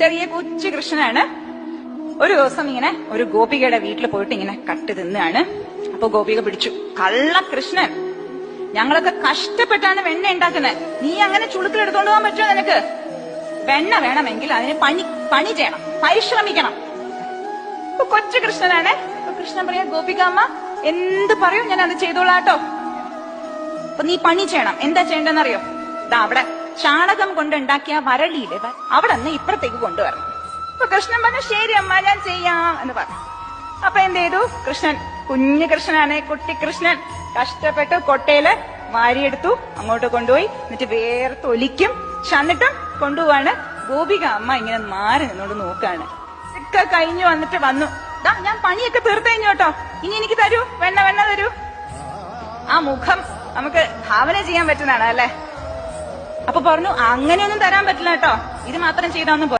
ചെറിയ കൊച്ചു കൃഷ്ണനാണ്. ഒരു ദിവസം ഇങ്ങനെ ഒരു ഗോപികയുടെ വീട്ടിൽ പോയിട്ട് ഇങ്ങനെ കട്ട് തിന്നാണ്. അപ്പൊ ഗോപിക പിടിച്ചു. കള്ള കൃഷ്ണൻ ഞങ്ങളൊക്കെ കഷ്ടപ്പെട്ടാണ് വെണ്ണ ഉണ്ടാക്കുന്നത്. നീ അങ്ങനെ ചുളുക്കിൽ എടുത്തോണ്ട് പോകാൻ പറ്റുമോ നിനക്ക്? വെണ്ണ വേണമെങ്കിൽ അതിന് പണി പണി ചെയ്യണം. പരിശ്രമിക്കണം. ഇപ്പൊ കൊച്ചു കൃഷ്ണനാണ്. കൃഷ്ണൻ പറയാ ഗോപികാമ്മ എന്ത് പറയൂ? ഞാൻ അത് ചെയ്തോളാട്ടോ അപ്പൊ നീ പണി ചെയ്യണം. എന്താ ചെയ്യണ്ടെന്നറിയോ ഇതാ അവിടെ ചാണകം കൊണ്ടുണ്ടാക്കിയ വരളിയിൽ അവിടെ നിന്ന് ഇപ്പുറത്തേക്ക് കൊണ്ടുവരണം. അപ്പൊ കൃഷ്ണൻ പറഞ്ഞു ശരി അമ്മ ഞാൻ ചെയ്യാം എന്ന് പറഞ്ഞു. അപ്പൊ എന്ത് ചെയ്തു? കൃഷ്ണൻ കുഞ്ഞു കൃഷ്ണനാണ് കുട്ടി കൃഷ്ണൻ. കഷ്ടപ്പെട്ട് കൊട്ടയിൽ വാരിയെടുത്തു അങ്ങോട്ട് കൊണ്ടുപോയി എന്നിട്ട് വേർത്തൊലിക്കും ചന്നിട്ടും കൊണ്ടുപോവാണ്. ഗോപിക അമ്മ ഇങ്ങനെ മാറി നിന്നോട് നോക്കാണ്. ഒക്കെ കഴിഞ്ഞു വന്നിട്ട് വന്നു. ദാ ഞാൻ പണിയൊക്കെ തീർത്തു കഴിഞ്ഞു കേട്ടോ. ഇനി എനിക്ക് തരൂ വെണ്ണ വെണ്ണ തരൂ. ആ മുഖം നമുക്ക് ഭാവന ചെയ്യാൻ പറ്റുന്നതാണ് അല്ലെ? അപ്പൊ പറഞ്ഞു അങ്ങനെയൊന്നും തരാൻ പറ്റില്ല കേട്ടോ. ഇത് മാത്രം ചെയ്താൽ ഒന്നും